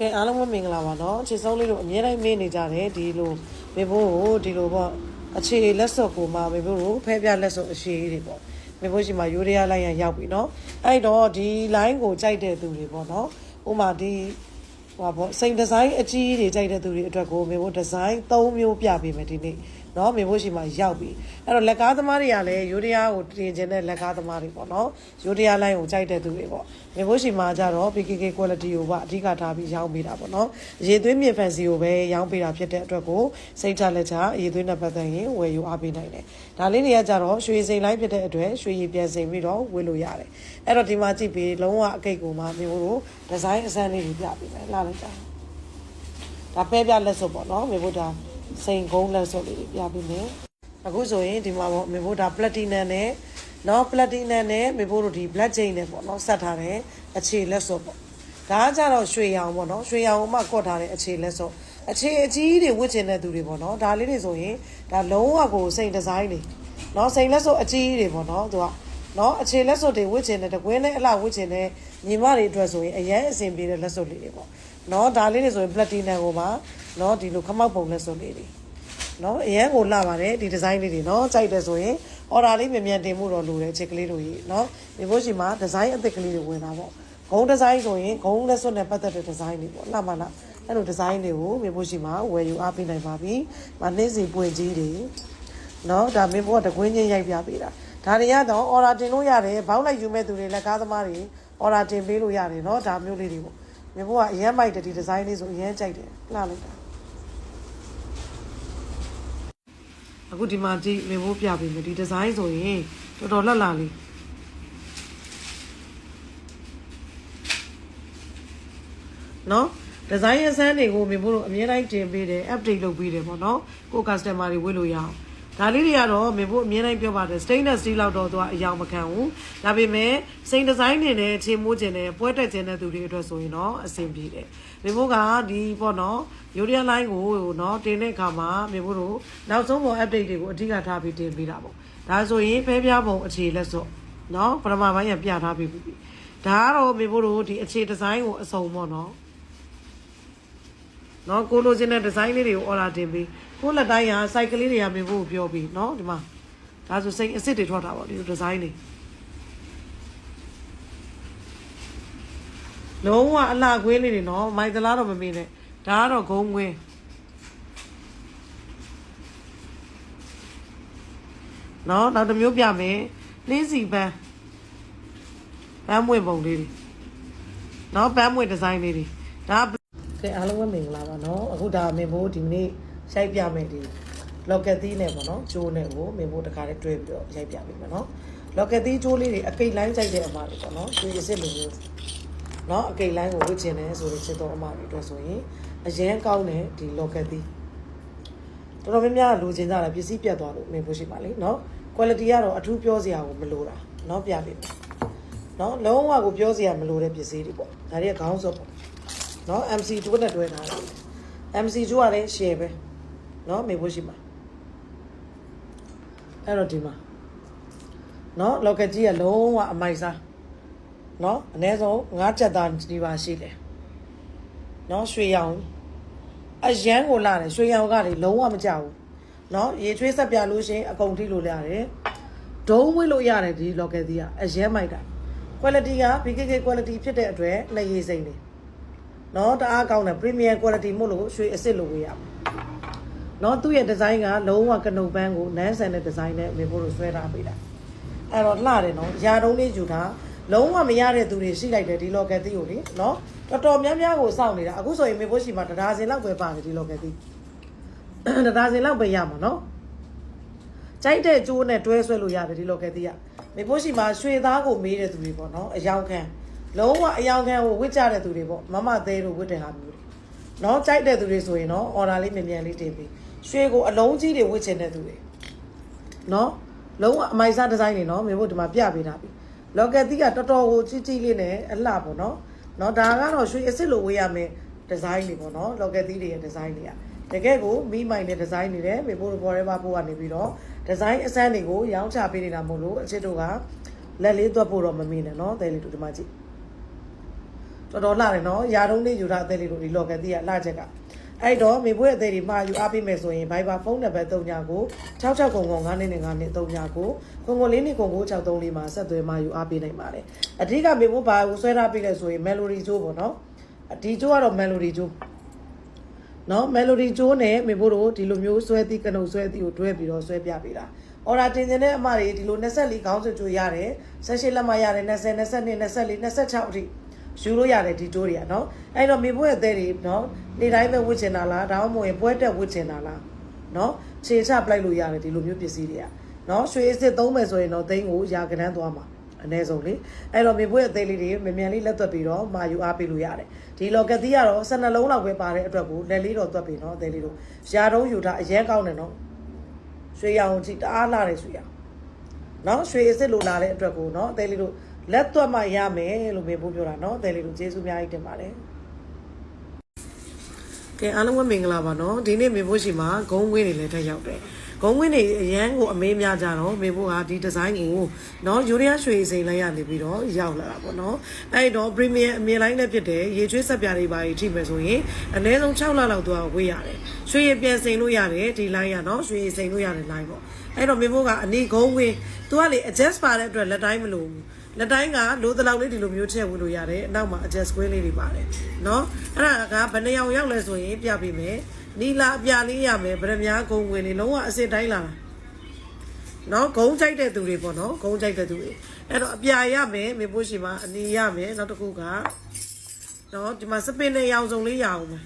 ကဲအားလုံးပဲမင်္ဂလာပါနော်ခြေစုံးလေးတို့အများတိုင်းမေးနေကြတယ်ဒီလိုမေဖို့ကိုဒီလိုပေါ့အခြေလက်စော့ကိုမှမေဖို့ကိုဖဲပြလက်စော့အရှိတွေပေါ့မေဖို့ရှိမှယူရီးယားလိုင်းရရောက်ပြီနော်အဲ့တော့ဒီ line ကိုကြိုက်တဲ့သူတွေပေါ့နော်ဥပမာဒီဟိုပါပေါ့စိန်ဒီဇိုင်းအကြီးတွေကြိုက်တဲ့သူတွေအတွက်ကိုမေဖို့ဒီဇိုင်း၃မျိုးပြပေးမယ်ဒီနေ့ နော်မေဖို့ရှိမှရောက်ပြီအဲ့တော့လက်ကားသမားတွေကလည်းယူရီးယားကိုတင်ကျင်တဲ့လက်ကားသမားတွေပေါ့နော်ယူရီးယားလိုင်းကိုကြိုက်တဲ့သူတွေပေါ့မေဖို့ရှိမှကြတော့ PKK quality ကိုပါအဓိကထားပြီးရောင်းပေးတာပေါ့နော်ရေသွေးမြင့်ဖန်စီကိုပဲရောင်းပေးတာဖြစ်တဲ့အတွက်ကိုစိတ်ချလက်ချရေသွေးနဲ့ပတ်သက်ရင်ဝယ်ယူအားပေးနိုင်တယ်ဒါလေးတွေကကြတော့ရွှေစိန်လိုင်းဖြစ်တဲ့အတွက်ရွှေရည်ပြန်စိန်ပြီးတော့ဝယ်လို့ရတယ်အဲ့တော့ဒီမှာကြည့်ပြီးလုံးဝအကိတ်ကိုမှမေဖို့တို့ဒီဇိုင်းအစမ်းလေးတွေပြပေးမယ်လာလိုက်တာဒါပဲပြလက်စွပ်ပေါ့နော်မေဖို့ဒါ စိန်ကုန်းလက်စွပ်လေးတွေပြပေးမယ်အခုဆိုရင်ဒီမှာပေါ့မေဖို့ဒါပလက်တီနမ်နဲ့နော်ပလက်တီနမ်နဲ့မေဖို့တို့ဒီ black chain နဲ့ပေါ့နော်ဆက်ထားတဲ့အခြေလက်စွပ်ပေါ့ဒါကကြတော့ရွှေရောင်ပေါ့နော်ရွှေရောင်ကိုမှကော့ထားတဲ့အခြေလက်စွပ်အခြေအကြီးတွေဝတ်ချင်တဲ့သူတွေပေါ့နော်ဒါလေးတွေဆိုရင်ဒါလုံးဝကိုစိန်ဒီဇိုင်းတွေနော်စိန်လက်စွပ်အကြီးတွေပေါ့နော်သူကနော်အခြေလက်စွပ်တွေဝတ်ချင်တဲ့တကွင်းနဲ့အလှဝတ်ချင်တဲ့ ညီမတွေအတွက်ဆိုရင်အရင်အဆင်ပြေတဲ့လက်စွပ်လေးတွေပေါ့နော်ဒါလေးတွေဆိုရင် platinum ကိုပါနော်ဒီလိုခမောက်ပုံလက်စွပ်လေးတွေနော်အရန်ကိုလှပါတယ်ဒီဒီဇိုင်းလေးတွေနော်ကြိုက်တယ်ဆိုရင် order လေးမြန်မြန်တင်မှုတော့လိုတယ်ချစ်ကလေးတို့ကြီးနော်ဒီဘို့ရှိမှာဒီဇိုင်းအသစ်ကလေးတွေဝင်တာပေါ့ဂုံးဒီဇိုင်းဆိုရင်ဂုံးလက်စွပ်နဲ့ပတ်သက်တဲ့ဒီဇိုင်းတွေပေါ့လှမလားအဲ့လိုဒီဇိုင်းတွေကိုမြေဖို့ရှိမှာဝယ်ယူအားပေးနိုင်ပါပြီ။မနှင်းစီပွင့်ကြီးတွေနော်ဒါမြေဖို့ကတကွင်းချင်းရိုက်ပြပေးတာဒါတွေကတော့ order တင်လို့ရတယ်ဘောက်လိုက်ယူမဲ့သူတွေလက်ကားသမားတွေ order တင်ပေးလို့ရတယ်နော်ဒါမျိုးလေးတွေပေါ့မြေဘိုးကအရမ်းမိုက်တယ်ဒီဒီဇိုင်းလေးဆိုအရမ်းကြိုက်တယ်လှလိုက်တာအခုဒီမှာကြည့်မြေဘိုးပြပေးမယ်ဒီဒီဇိုင်းဆိုရင်တော်တော်လှလှလေးနော်ဒီဇိုင်းအစမ်းတွေကိုမြေဘိုးတို့အမြဲတမ်းတင်ပေးတယ် update လုပ်ပေးတယ်ပေါ့နော်ကို customer တွေဝယ်လို့ရအောင် ဒါလေးတွေကတော့မေဖို့အမြဲတမ်းပြောပါတယ် stainless steel လောက်တော့သူကအယောင်မခံဘူးဒါပေမဲ့စိန်ဒီဇိုင်းတွေနဲ့ခြေမိုးကျင်တဲ့ပွဲတက်ကျင်တဲ့သူတွေအတွက်ဆိုရင်တော့အဆင်ပြေတယ်မေဖို့ကဒီပေါ့နော်ယူရီးယားလိုင်းကိုနော်တင်တဲ့အခါမှာမေဖို့တို့နောက်ဆုံးပေါ် update တွေကိုအဓိကထားပြီးတင်ပေးတာပေါ့ဒါဆိုရင်ဖဲပြားပုံအခြေလက်စွပ်နော်ပထမပိုင်းရပြထားပြီးပြီဒါကတော့မေဖို့တို့ဒီအခြေဒီဇိုင်းကိုအစုံပေါ့နော်နော်ကိုလိုချင်တဲ့ဒီဇိုင်းလေးတွေကို order တင်ပြီး ကိုလက်တိုင်းက site ကလေးတွေကမြင်ဖို့ပြောပြီးနော်ဒီမှာဒါဆိုစိတ်အစ်စ်တွေထွက်တာပေါ့ဒီဒီဇိုင်းတွေလုံးဝအလှကွင်းလေးတွေနော်မိုက်သလားတော့မမေးနဲ့ဒါကတော့ဂုံးကွင်းနော်နောက်တစ်မျိုးပြမယ်လင်းစီပန်းပန်းမွေပုံလေးတွေနော်ပန်းမွေဒီဇိုင်းလေးတွေဒါ ကဲအားလုံးပဲမင်္ဂလာပါเนาะအခုဒါမင်ဘိုးဒီနေ့ ရိုက်ပြမယ်ဒီလော့ကက်သီးနဲ့ပေါ့နော်ကျိုးနဲ့ကိုမေဖို့တခါတည်းတွဲပြီးတော့ရိုက်ပြပေးမယ်နော်လော့ကက်သီးကျိုးလေးတွေအကိတ်လိုင်းကြိုက်တဲ့အမတွေပေါ့နော်သူရစ်စ်လိုမျိုးနော်အကိတ်လိုင်းကိုဝစ်ကျင်တယ်ဆိုရင်ချစ်တော်အမတွေအတွက်ဆိုရင်အရင်ကောင်းတဲ့ဒီလော့ကက်သီးတော်တော်များများလိုချင်ကြတာပစ္စည်းပြတ်သွားလို့မေဖို့ရှိပါလိမ့်နော် quality ကတော့အထူးပြောစရာကိုမလိုတာနော်ပြပေးမယ်နော်လုံးဝကိုပြောစရာမလိုတဲ့ပစ္စည်းတွေပေါ့ဒါတွေကခေါင်းစုပ်ပေါ့နော် MC2 နဲ့တွဲထားတယ် MC2 ကလည်း share ပဲ နော်မေဖို့ရှိမှာအဲ့တော့ဒီမှာနော် local ကြီးကလုံးဝအမိုက်စားနော်အနည်းဆုံး9ချက်သားဒီပါရှိတယ်နော်ရွှေရောင်အရန်ကိုလာတယ်ရွှေရောင်ကလေလုံးဝမကြဘူးနော်ရေချွေးဆက်ပြလို့ရှရင်အကုန်ထိလို့ရတယ်ဒုံးဝေးလို့ရတယ်ဒီ local ကြီးကအရန်မိုက်တာ quality က BKK quality ဖြစ်တဲ့အတွက်လက်ရည်စိမ့်တယ်နော်တအားကောင်းတယ် premium quality မို့လို့ရွှေအစ်စ်လိုဝေးရမှာ နော်သူ့ရဲ့ဒီဇိုင်းကလုံးဝကနုတ်ပန်းကိုနန်းဆန်တဲ့ဒီဇိုင်းနဲ့မေဖို့လို့ဆွဲထားပေးတာအဲ့တော့လှတယ်နော်ယာတုံးလေးယူထားလုံးဝမရတဲ့သူတွေရှိလိုက်တယ်ဒီ local သီးကိုလေနော်တော်တော်များများကိုစောင့်နေတာအခုဆိုရင်မေဖို့ရှိမှာတဒါစင်လောက်ပဲပါတယ်ဒီ local သီးတဒါစင်လောက်ပဲရမှာနော်ကြိုက်တဲ့ကျိုးနဲ့တွဲဆွဲလို့ရတယ်ဒီ local သီးကမေဖို့ရှိမှာရွှေသားကိုမေးတဲ့သူတွေပေါ့နော်အယောင်ခံလုံးဝအယောင်ခံကိုဝစ်ကြတဲ့သူတွေပေါ့မမသေးတို့ဝစ်တဲ့ဟာမျိုးတွေနော်ကြိုက်တဲ့သူတွေဆိုရင်နော်အော်ဒါလေးမြန်မြန်လေးတင်ပေး ရွှေကိုအလုံးကြီးတွေဝစ်ချင်တဲ့သူတွေနော်လုံးဝအမိုက်စားဒီဇိုင်းတွေနော်မေဖို့ဒီမှာပြပေးထားပြီလော်ကက်တီးကတော်တော်ကိုကြီးကြီးလေးနဲ့အလှပေါ့နော်နော်ဒါကတော့ရွှေအစ်စ်လိုဝေးရမယ်ဒီဇိုင်းတွေပေါ့နော်လော်ကက်တီးတွေရဲ့ဒီဇိုင်းတွေကတကယ်ကိုမိမိုင်တဲ့ဒီဇိုင်းတွေနဲ့မေဖို့ဘော်ရဲဘာပို့ကနေပြီးတော့ဒီဇိုင်းအစမ်းတွေကိုရောင်းချပေးနေတာမို့လို့အချစ်တို့ကလက်လေးသွက်ဖို့တော့မမင်းနဲ့နော်တဲလေးတို့ဒီမှာကြည့်တော်တော်လှတယ်နော်ရာတုံးလေးယူထားအသေးလေးတို့ဒီလော်ကတိကလှချက်က အဲ့တော့မေဘွေးအသေးတွေမှာယူအားပေးမယ်ဆိုရင် Viber ဖုန်းနံပါတ်3ညကို66ကုံကုံ9နှစ်နဲ့9နှစ်3ညကိုကုံကုံလေးနှစ်ကုံကို63လေးမှာဆက်သွယ်မှာယူအားပေးနိုင်ပါတယ်အဓိကမေဘွေးဘာကိုဆွဲထားပေးလဲဆိုရင် Melody ချိုးပေါ့နော်ဒီချိုးကတော့ Melody ချိုးနော် melody ကျိုးနဲ့မေဖို့တို့ဒီလိုမျိုးဆွဲသီးကနုတ်ဆွဲသီးကိုတွဲပြီးတော့ဆွဲပြပေးတာအော်ဒါတင်တင်တဲ့အမတွေဒီလို24ခေါင်းစုကျိုးရတယ်18လက်မရတယ်20 22 24 26အထိ ယူလို့ရတယ်ဒီကျိုးတွေကနော်အဲ့တော့မေဖို့ရဲ့အသေးတွေနော်နေ့တိုင်းပဲဝတ်ချင်တာလားဒါမှမဟုတ်ရင်ပွဲတက်ဝတ်ချင်တာလားနော်ခြေချပလိုက်လို့ရတယ်ဒီလိုမျိုးပစ္စည်းတွေကနော်ရွှေအစ်စ်သုံးမယ်ဆိုရင်တော့သိန်းကိုရာကနန်းသွားမှာအနည်းဆုံးလေအဲ့တော့မေပွေးအသေးလေးတွေမြန်မြန်လေးလက်သွက်ပြီးတော့မာယူအားပေးလို့ရတယ်ဒီလောကတိကတော့12လုံးလောက်ပဲပါတဲ့အတွက်ကိုလက်လေးတော့သွက်ပြီးနော်အသေးလေးတို့ရာတုံးယူထားအရင်ကောင်းတယ်နော်ရွှေရောင်ကြည့်တအားလာတယ်ရွှေရောင်နော်ရွှေအစ်စ်လိုလာတဲ့အတွက်ကိုနော်အသေးလေးတို့ လက်သွက်မှရမယ်လို့မေပိုးပြောတာနော်အသေးလေးတို့ကျေးဇူးအများကြီးတင်ပါတယ်ကဲအားလုံးပဲမင်္ဂလာပါနော်ဒီနေ့မေဖို့ရှိမှာဂုံးဝင်းတွေလည်းထက်ရောက်တယ်ဂုံးဝင်းတွေအရန်ကိုအမေးများကြတော့မေဖို့ဟာဒီဒီဇိုင်းကိုနော်ယူရီးယားရွှေစိန်လိုက်ရနေပြီးတော့ရောက်လာတာပေါ့နော်အဲ့တော့ premium အမြင်လိုင်းနဲ့ဖြစ်တယ်ရေချွေးဆက်ပြားတွေပါထိမယ်ဆိုရင်အနည်းဆုံး6လလောက်တော့ဝေးရတယ်ရွှေရပြန်စိန်လို့ရတယ်ဒီ line ရနော်ရွှေစိန်လို့ရတယ် line ပေါ့အဲ့တော့မေဖို့ကအနီဂုံးဝင်းသူကလေ adjust ပါတဲ့အတွက်လက်တိုင်းမလို့ဘူး လက်တိုင်းကလိုတလောက်လေးဒီလိုမျိုးထည့်ဝင်လို့ရတယ်အနောက်မှာ adjust screen လေးတွေပါတယ်เนาะအဲ့ဒါကဘယ်နှယောင်ရောက်လဲဆိုရင်ပြပေးမယ်နီလာအပြလေးရမယ်ဗရမ ्या ဂုံဝင်လေးလုံးဝအစ်စ်တိုင်းလာတာเนาะဂုံကြိုက်တဲ့သူတွေပေါ့เนาะဂုံကြိုက်တဲ့သူတွေအဲ့တော့အပြရမယ်မေဖို့ရှိမှာအနီရမယ်နောက်တစ်ခုကเนาะဒီမှာစပင်နဲ့ရောင်စုံလေးရအောင်မယ်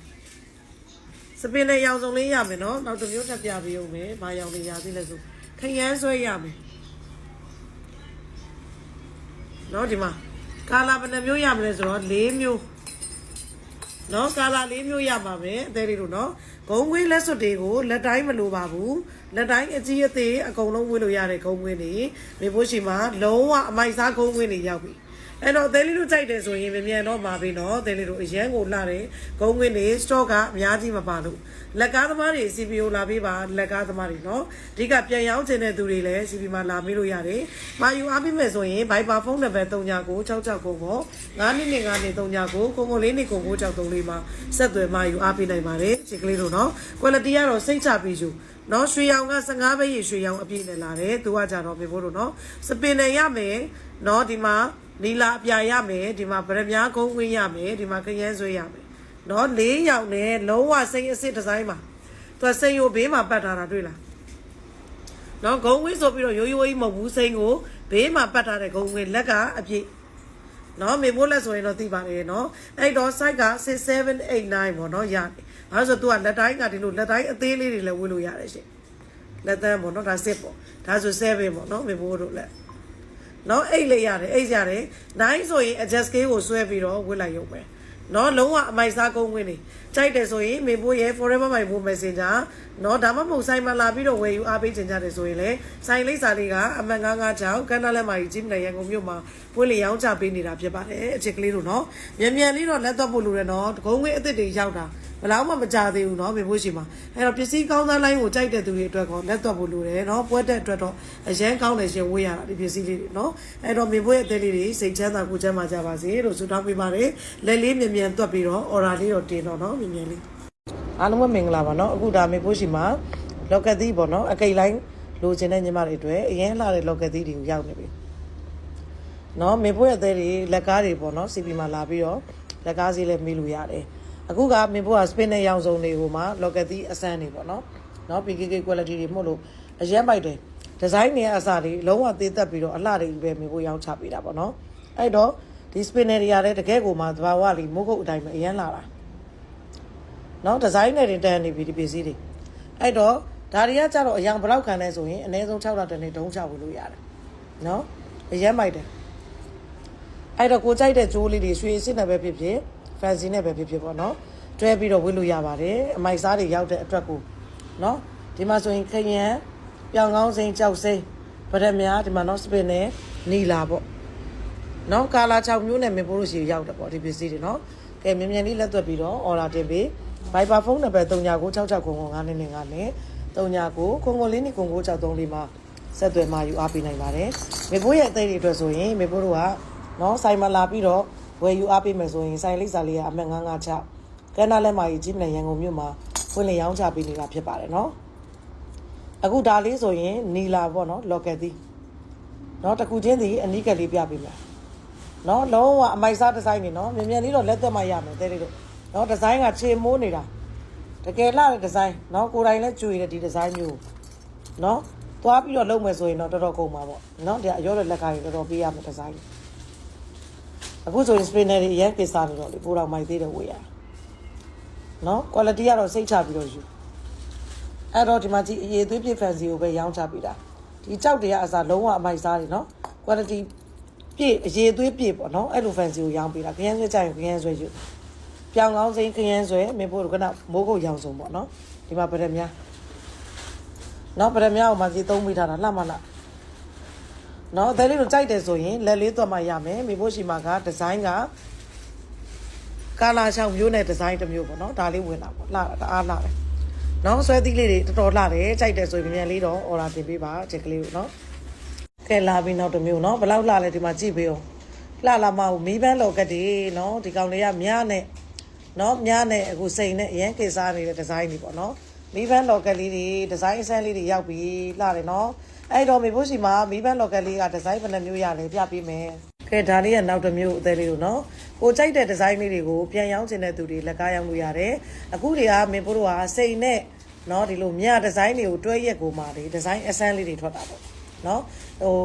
စပင်နဲ့ရောင်စုံလေးရမယ်เนาะနောက်တစ်မျိုးထပ်ပြပေးအောင်မယ်ဘာရောင်လေးရသေးလဲဆိုခရမ်းဆွဲရမယ် နော်ဒီမှာကာလာဘယ်နှမျိုးရမလဲဆိုတော့၄မျိုးနော်ကာလာ၄မျိုးရပါမယ်အသေးလေးတို့နော်ဂုံငွေးလက်စွပ်တွေကိုလက်တိုင်းမလိုပါဘူးလက်တိုင်းအကြီးအသေးအကုန်လုံးဝေးလို့ရတဲ့ဂုံငွေးတွေမေဖို့ရှိမှာလုံးဝအမိုက်စားဂုံငွေးတွေရောက်ပြီ အဲ့တော့သဲလေးတို့ကြိုက်တယ်ဆိုရင်မမြန်တော့ပါပြီနော်သဲလေးတို့အရန်ကိုလှတယ်ဂုံးငွေတွေ stock ကအများကြီးမပါလို့လက်ကားသမားတွေ CPU လာပေးပါလက်ကားသမားတွေနော်အဓိကပြန်ရောင်းချင်တဲ့သူတွေလည်း CPU မှာလာမေးလို့ရတယ်မာယူအားပေးမယ်ဆိုရင် Viber ဖုန်းနံပါတ်3966ကိုပေါ့9နှစ်နဲ့9နှစ်39ကိုကိုကိုလေးနှစ်ကို963လေးမှာဆက်သွယ်မာယူအားပေးနိုင်ပါတယ်ချစ်ကလေးတို့နော် quality ကတော့စိတ်ချပြီးယူနော်ရွှေရောင်က15ပဲရွှေရောင်အပြည့်နဲ့လာတယ်သူကကြတော့မေဖို့တို့နော်စပင်နဲ့ရမယ်နော်ဒီမှာနီလာအပြာရမယ်ဒီမှာဗရမ ्या ကုန်းဝင်းရမယ်ဒီမှာခရမ်းဆွေးရမယ်နော်၄ရောင်နဲ့လုံးဝစိတ်အစ်စ်ဒီဇိုင်းပါသူကစိတ်ရိုဘေးမှာပတ်ထားတာတွေ့လားနော်ဂုံဝင်းဆိုပြီးတော့ရိုးရိုးကြီးမဟုတ်ဘူးစိတ်ကိုဘေးမှာပတ်ထားတဲ့ဂုံဝင်းလက်ကအပြည့်နော်မေမိုးလက်ဆိုရင်တော့သိပါတယ်နော်အဲ့တော့ site က6789ပေါ့နော်ရတယ်။ဘာလို့ဆိုတော့ तू ကလက်တိုင်းကဒီလိုလက်တိုင်းအသေးလေးတွေလည်းဝေးလို့ရတယ်ရှင်။လက်သန်းပေါ့နော်ဒါစစ်ပေါ့။ဒါဆို7ပေါ့နော်မေမိုးတို့လက်။ နော်အိတ်လေးရတယ်အိတ်ရတယ်။9ဆိုရင် adjust scale ကိုဆွဲပြီးတော့ဝေးလိုက်ရုံပဲ။နော်လုံးဝအမိုက်စားကုန်းဝင်နေကြိုက်တယ်ဆိုရင်မေဖိုးရဲ့ forever my phone messenger နော်ဒါမှမဟုတ်ဆိုင်မှာလာပြီးတော့ဝယ်ယူအားပေးချင်ကြတယ်ဆိုရင်လေဆိုင်လိပ်စာလေးကအမှန်996ကန်းနာလက်မာကြီးဂျင်းနိုင်ရန်ကုန်မြို့မှာပွင့်လျရောင်းချပေးနေတာဖြစ်ပါတယ်အချစ်ကလေးတို့နော်မြန်မြန်လေးတော့လက်တော့ဖို့လိုတယ်နော်ဂုံးဝင်းအစ်စ်တွေရောက်တာဘယ်လောက်မှမကြသေးဘူးเนาะမေဖို့ရှိမှာအဲ့တော့ပစ္စည်းကောင်းသားလိုင်းကိုကြိုက်တဲ့သူတွေအတွက်ကောလက်တော့ဖို့လိုတယ်เนาะပွဲတဲ့အတွက်တော့အရန်ကောင်းတယ်ရှင်ဝေးရတာဒီပစ္စည်းလေးတွေเนาะအဲ့တော့မေဖို့ရဲ့အသေးလေးတွေစိတ်ချမ်းသာကိုချမ်းသာကြပါစေလို့ဆုတောင်းပေးပါတယ်လက်လေးမြန်မြန်တွက်ပြီးတော့ order လေးတော့တင်တော့เนาะမြန်မြန်လေး အားလုံးပဲမင်္ဂလာပါနော်အခုဒါမေဖို့ရှိမှာလောက်ကက်သီးပေါ့နော်အကိတ်လိုင်းလိုချင်တဲ့ညီမတွေအတွက်အရင်လာတဲ့လောက်ကက်သီးတွေကိုရောက်နေပြီနော်မေဖို့ရဲ့အသေးတွေလက်ကားတွေပေါ့နော်စီပီမှာလာပြီးတော့လက်ကားစီးလည်းမေးလို့ရတယ်အခုကမေဖို့ကစပင်းနဲ့ရောင်စုံတွေဟိုမှာလောက်ကက်သီးအစမ်းတွေပေါ့နော်နော် PKK quality တွေမှုလို့အရင်ပိုက်တယ်ဒီဇိုင်းတွေအစားတွေလုံးဝသေးသက်ပြီးတော့အလှတွေပဲမေဖို့ရောင်းချပေးတာပေါ့နော်အဲ့တော့ဒီစပင်းတွေတွေကလည်းတကယ်ကိုမှသဘာဝလေးမိုးကုတ်အတိုင်းပဲအရင်လာတာ နော်ဒီဇိုင်းတွေတင်တန်းနေပြီဒီပစ္စည်းတွေအဲ့တော့ဒါတွေကကြတော့အရင်ဘယ်လောက်ခံလဲဆိုရင်အနည်းဆုံး6လတနေ့တုံးချဝင်လို့ရတယ်နော်အရင်ပိုက်တယ်အဲ့တော့ကိုကြိုက်တဲ့ကြိုးလေးတွေရွှေအစ်စ်နဲ့ပဲဖြစ်ဖြစ် fancy နဲ့ပဲဖြစ်ဖြစ်ပေါ့နော်တွဲပြီးတော့ဝတ်လို့ရပါတယ်အမိုက်စားတွေရောက်တဲ့အတွက်ကိုနော်ဒီမှာဆိုရင်ခရမ်းပြောင်ကောင်းစိမ်းကြောက်စိမ်းဗရက်များဒီမှာနော်စပင်နဲ့နီလာပေါ့နော်ကာလာ6မျိုးနဲ့မင်းပိုးလို့ရှိရောက်တယ်ပေါ့ဒီပစ္စည်းတွေနော်ကဲမြန်မြန်လေးလက်သွက်ပြီးတော့ order တင်ပေး Viber ဖုန်းနံပါတ်39966995နဲ့9နဲ့39ကိုကိုကိုလေးနဲ့ကိုကို634မှာဆက်သွယ်မှာယူအားပေးနိုင်ပါတယ်မေဖိုးရဲ့အသေးတွေအတွက်ဆိုရင်မေဖိုးတို့ကနော်ဆိုင်မှာလာပြီးတော့ဝယ်ယူအားပေးမယ်ဆိုရင်ဆိုင်လိပ်စာလေးကအမှတ်956ကန်းနာလက်မာကြီးကြီးမလန်ရန်ကုန်မြို့မှာဖွင့်လျရောင်းချပေးနေတာဖြစ်ပါတယ်နော်အခုဒါလေးဆိုရင်နီလာပေါ့နော်လော်ကက်သီးနော်တစ်ခုချင်းစီအနီးကပ်လေးပြပေးမယ်နော်လုံးဝအမိုက်စားဒီဇိုင်းနေနော်မြန်မြန်လေးတော့လက်သက်မှရမယ်တဲ့လေးတို့ နော်ဒီဇိုင်းကခြေမိုးနေတာတကယ်လှတဲ့ဒီဇိုင်းနော်ကိုယ်တိုင်လည်းကြွေတယ်ဒီဒီဇိုင်းမျိုးနော်သွားပြီးတော့လုပ်မယ်ဆိုရင်တော့တော်တော်ကုန်ပါပေါ့နော်ဒီအရောတဲ့လက်ကားကြီးတော်တော်ပေးရမယ်ဒီဇိုင်းအခုဆိုရင် spinner တွေအရင်ကိစ္စနေတော့လေပိုတော့မိုက်သေးတယ်ဝေးရနော် quality ကတော့စိတ်ချပြီးတော့ယူအဲ့တော့ဒီမှာကြည့်အရေးသွေးပြည့် fancy ကိုပဲရောင်းချပေးတာဒီကြောက်တွေကအစားလုံးဝအမိုက်စားတွေနော် quality ပြည့်အရေးသွေးပြည့်ပေါ့နော်အဲ့လို fancy ကိုရောင်းပေးတာခရမ်းဆွဲကြရင်ခရမ်းဆွဲယူ ပြောင်ကောင်းစိမ်းခရမ်းဆွဲမင်းဖို့ကနမိုးကုတ်ရောင်စုံပေါ့နော်ဒီမှာဗရက်များနော်ဗရက်များကိုမှစီသုံးမိထားတာလှမလားနော်အသေးလေးတို့ကြိုက်တယ်ဆိုရင်လက်လေးသွားမှရမယ်မိဖို့ရှိမှာကဒီဇိုင်းကကာလာချောင်းမျိုးနဲ့ဒီဇိုင်းတစ်မျိုးပေါ့နော်ဒါလေးဝင်တာပေါ့လှတာတအားလှတယ်နော်ဆွဲသီးလေးတွေတော်တော်လှတယ်ကြိုက်တယ်ဆိုရင်မြန်လေးတော့အော်ဒါတင်ပေးပါချက်ကလေးကိုနော်ကဲလာပြီးနောက်တစ်မျိုးနော်ဘယ်လောက်လှလဲဒီမှာကြည့်ပေးအောင်လှလာမဟုတ်မီးပန်းလော်ကတ်တွေနော်ဒီကောင်လေးကမြားနဲ့ နော်မြားနဲ့အခုစိန်နဲ့အရင်ကေစားနေတဲ့ဒီဇိုင်းတွေပေါ့နော်မီးပန်းလော်ကတ်လေးတွေဒီဇိုင်းအစမ်းလေးတွေရောက်ပြီးလှတယ်နော်အဲ့တော့မေဖို့စီမှာမီးပန်းလော်ကက်လေးကဒီဇိုင်းဘယ်နှမျိုးရလဲပြပေးမယ်။ကဲဒါလေးကနောက်တစ်မျိုးအသေးလေးလို့နော်။ကိုကြိုက်တဲ့ဒီဇိုင်းလေးတွေကိုပြန်ရောင်းချင်တဲ့သူတွေလက်ကားရောင်းလို့ရတယ်။အခုတွေကမေဖို့တို့ကစိန်နဲ့နော်ဒီလိုမြဒီဇိုင်းတွေကိုတွဲရက်ကိုမှလေဒီဇိုင်းအစမ်းလေးတွေထွက်တာပေါ့။နော်ဟို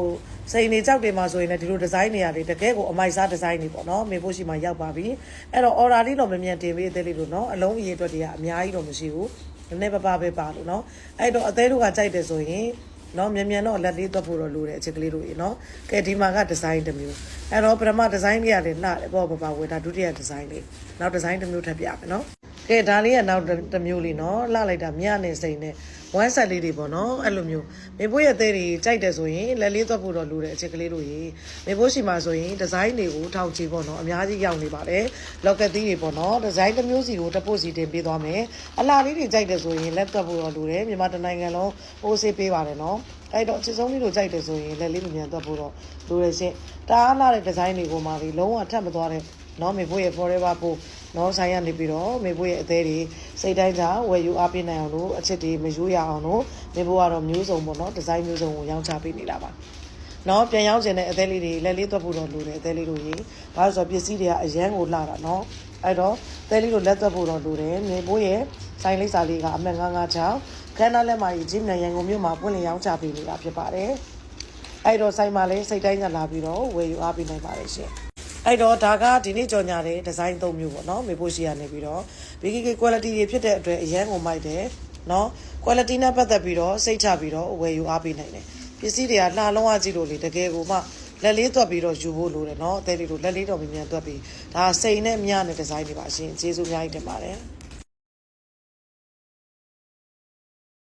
စိန်နေကြောက်တွေမှာဆိုရင်လည်းဒီလိုဒီဇိုင်းတွေရတယ်တကယ်ကိုအမိုက်စားဒီဇိုင်းတွေပေါ့နော်မေဖို့စီမှာရောက်ပါပြီ။အဲ့တော့ order လေးတော့မမြန်တင်ပေးသေးလေးလို့နော်အလုံးအရေးအတွက်တွေကအများကြီးတော့မရှိဘူး။နည်းနည်းပါးပါးပဲပါလို့နော်။အဲ့တော့အသေးတို့ကကြိုက်တယ်ဆိုရင်နော်မြန်မြန်တော့လက်လေးသွတ်ဖို့တော့လိုတယ်အချက်ကလေးတို့ရေနော်ကဲဒီမှာကဒီဇိုင်းတစ်မျိုးအဲ့တော့ပထမဒီဇိုင်းလေးကလည်းလှတယ်ပေါ့ပပဝေဒါဒုတိယဒီဇိုင်းလေးနောက်ဒီဇိုင်းတစ်မျိုးထပ်ပြမယ်နော် ကဲဒါလေးကနောက်တစ်မျိုးလေးနော်လှလိုက်တာမြနဲ့စိန်နဲ့ဝမ်းဆက်လေးတွေပေါ့နော်အဲ့လိုမျိုးမေဖို့ရဲ့သေးတွေကြိုက်တယ်ဆိုရင်လက်လေးသွတ်ဖို့တော့လိုတယ်အချက်ကလေးတို့ရေမေဖို့ရှိမှာဆိုရင်ဒီဇိုင်းတွေကိုထောက်ချီပေါ့နော်အများကြီးရောက်နေပါတယ်လောက်ကက်သီးတွေပေါ့နော်ဒီဇိုင်းတစ်မျိုးစီကိုတစ်ပုတ်စီတင်ပေးသွားမယ်အလားလေးတွေကြိုက်တယ်ဆိုရင်လက်သွတ်ဖို့တော့လိုတယ်မြန်မာတိုင်းနိုင်ငံလုံးပိုးဆေးပေးပါတယ်နော်အဲ့တော့အချစ်ဆုံးလေးကိုကြိုက်တယ်ဆိုရင်လက်လေးမမြန်သွတ်ဖို့တော့လိုရရှင်တအားလာတဲ့ဒီဇိုင်းတွေကိုမှဒီလုံးဝထပ်မသွားတဲ့နော်မေဖို့ရဲ့ forever ပို့ နော်ဆိုင်ရနေပြီးတော့မေဖို့ရဲ့အသေးတွေစိတ်တိုင်းသာဝယ်ယူအားပေးနိုင်အောင်လို့အချစ်တွေမယူရအောင်လို့မေဖို့ကတော့မျိုးစုံပေါ့နော်ဒီဇိုင်းမျိုးစုံကိုရောင်းချပေးနေတာပါနော်ပြန်ရောက်ကျင်တဲ့အသေးလေးတွေလက်လေးသွတ်ဖို့တော့လိုတယ်အသေးလေးတို့ရေဘာလို့ဆိုတော့ပစ္စည်းတွေကအရန်ကိုလှတာနော်အဲ့တော့အသေးလေးတို့လက်သွတ်ဖို့တော့လိုတယ်မေဖို့ရဲ့ဆိုင်လိပ်စာလေးကအမှတ်956ခန်းနာလက်မာကြီးဂျင်းနံရန်ကုန်မြို့မှာပွင့်လင်းရောင်းချပေးနေတာဖြစ်ပါတယ်အဲ့တော့ဆိုင်မှာလည်းစိတ်တိုင်းကလာပြီးတော့ဝယ်ယူအားပေးနိုင်ပါတယ်ရှင် အဲ့တော့ဒါကဒီနေ့ကြော်ညာတဲ့ဒီဇိုင်း၃မျိုးပေါ့နော်မေဖို့ရှိရနေပြီးတော့ BKK quality တွေဖြစ်တဲ့အတွက်အရန်ကိုမိုက်တယ်နော် quality နဲ့ပတ်သက်ပြီးတော့စိတ်ချပြီးတော့ဝယ်ယူအားပေးနိုင်တယ်ပစ္စည်းတွေကလှလုံးဝကြည့်လို့လေတကယ်ကိုမှလက်လေးသွက်ပြီးတော့ယူဖို့လိုတယ်နော်အသေးလေးတို့လက်လေးတော့မြန်မြန်သွက်ပြီးဒါစိန်နဲ့မြနဲ့ဒီဇိုင်းတွေပါအရှင်ကျေးဇူးအများကြီးတင်ပါတယ်